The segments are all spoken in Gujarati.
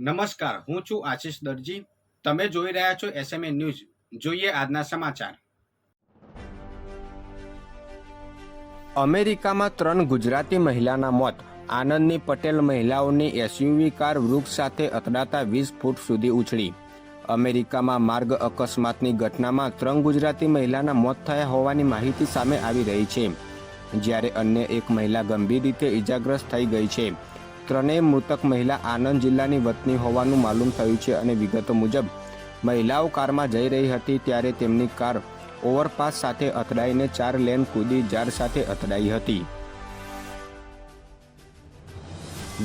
નમસ્કાર, હું છું આશિષ દરજી. તમે જોઈ રહ્યા છો એસએમએ ન્યૂઝ જોઈએ આજના સમાચાર. અમેરિકામાં ત્રણ ગુજરાતી મહિલાના મોત. આનંદની પટેલ મહિલાઓની એસયુવી કાર વૃક્ષ સાથે અથડાતા વીસ ફૂટ સુધી ઉછળી. અમેરિકામાં માર્ગ અકસ્માતની ઘટનામાં ત્રણ ગુજરાતી મહિલાના મોત થયા હોવાની માહિતી સામે આવી રહી છે. જ્યારે અન્ય એક મહિલા ગંભીર રીતે ઇજાગ્રસ્ત થઈ ગઈ છે. ત્રણેય મૃતક મહિલા આનંદ જિલ્લાની વતની હોવાનું માલુમ થયું છે અને વિગતો મુજબ, મહિલાઓ કારમાં જઈ રહી હતી ત્યારે તેમની કાર ઓવરપાસ સાથે અથડાઈને ચાર લેન કૂદી ઝાડ સાથે અથડાઈ હતી.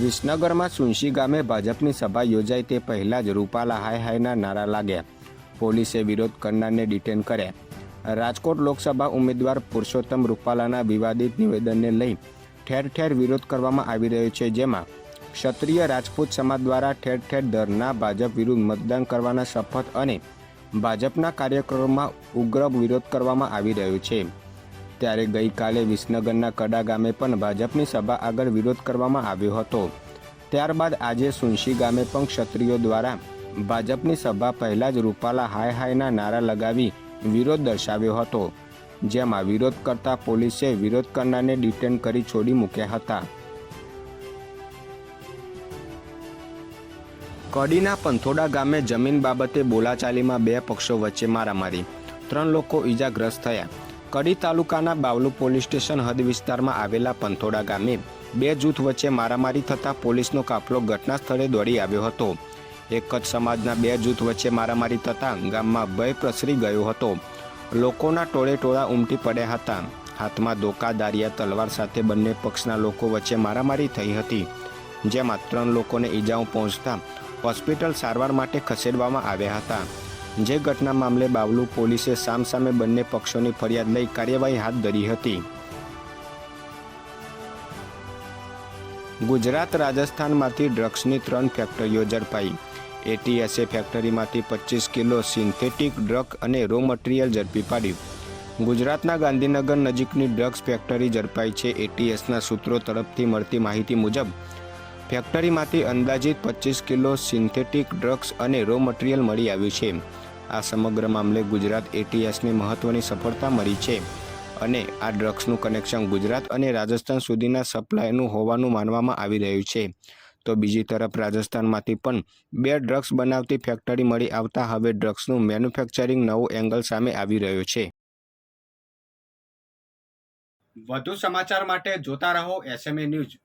વિસનગરમાં સુંશી ગામે ભાજપની સભા યોજાય તે પહેલા જ રૂપાલા હાય હાયના નારા લાગ્યા. પોલીસે વિરોધ કરનારને ડિટેન કર્યા. રાજકોટ લોકસભા ઉમેદવાર પુરુષોત્તમ રૂપાલાના વિવાદિત નિવેદનને લઈ ઠેર ઠેર વિરોધ કરવામાં આવી રહ્યો છે, જેમાં ક્ષત્રિય રાજપૂત સમાજ દ્વારા ઠેર ઠેર દરના ભાજપ વિરુદ્ધ મતદાન કરવાના શપથ અને ભાજપના કાર્યક્રમોમાં ઉગ્ર વિરોધ કરવામાં આવી રહ્યો છે. ત્યારે ગઈકાલે વિસનગરના કડા ગામે પણ ભાજપની સભા આગળ વિરોધ કરવામાં આવ્યો હતો. ત્યારબાદ આજે સુનશી ગામે પણ ક્ષત્રિયો દ્વારા ભાજપની સભા પહેલા જ રૂપાલા હાય હાયના નારા લગાવી વિરોધ દર્શાવ્યો હતો. જેમાં વિરોધ કરતા પોલીસે વિરોધ કરનારને ડિટેન કરી છોડી મૂક્યા હતા. કડીના પંથોડા ગામે જમીન બાબતે બોલાચાલીમાં બે પક્ષો વચ્ચે મારામારી. ત્રણ લોકો ઈજાગ્રસ્ત થયા. કડી તાલુકાના બાવલુ પોલીસ સ્ટેશન હદ વિસ્તારમાં આવેલા પંથોડા ગામે બે જૂથ વચ્ચે મારામારી થતાં પોલીસનો કાફલો ઘટના સ્થળે દોડી આવ્યો હતો. એક જ સમાજના બે જૂથ વચ્ચે મારામારી થતાં ગામમાં ભય પ્રસરી ગયો હતો. લોકોના ટોળે ટોળા ઉમટી પડ્યા હતા. હાથમાં ધોકા, દારિયા, તલવાર સાથે બંને પક્ષના લોકો વચ્ચે મારામારી થઈ હતી. જેમાં ત્રણ લોકોને ઈજાઓ પહોંચતા હોસ્પિટલ સારવાર માટે ખસેડવામાં આવ્યા હતા. જે ઘટના મામલે બાવલુ પોલીસે સામસામે બંને પક્ષોની ફરિયાદ લઈ કાર્યવાહી હાથ ધરી હતી. ગુજરાત રાજસ્થાનમાંથી ડ્રગ્સની ત્રણ ફેક્ટરીઓ ઝડપાઈ. એટીએસે ફેક્ટરીમાંથી પચીસ કિલો સિન્થેટિક ડ્રગ અને રો મટીરિયલ ઝડપી પાડ્યું. ગુજરાતના ગાંધીનગર નજીકની ડ્રગ્સ ફેક્ટરી ઝડપાઈ છે. એટીએસના સૂત્રો તરફથી મળતી માહિતી મુજબ, ફેક્ટરીમાંથી અંદાજિત પચીસ કિલો સિન્થેટિક ડ્રગ્સ અને રો મટીરિયલ મળી આવ્યું છે. આ સમગ્ર મામલે ગુજરાત એટીએસને મહત્વની સફળતા મળી છે અને આ ડ્રગ્સનું કનેક્શન ગુજરાત અને રાજસ્થાન સુધીના સપ્લાયનું હોવાનું માનવામાં આવી રહ્યું છે. તો બીજી તરફ રાજસ્થાનમાંથી પણ બે ડ્રગ્સ બનાવતી ફેક્ટરી મળી આવતા હવે ડ્રગ્સનું મેન્યુફેક્ચરિંગ નવો એંગલ સામે આવી રહ્યો છે. વધુ સમાચાર માટે જોતા રહો એસએમએ ન્યૂઝ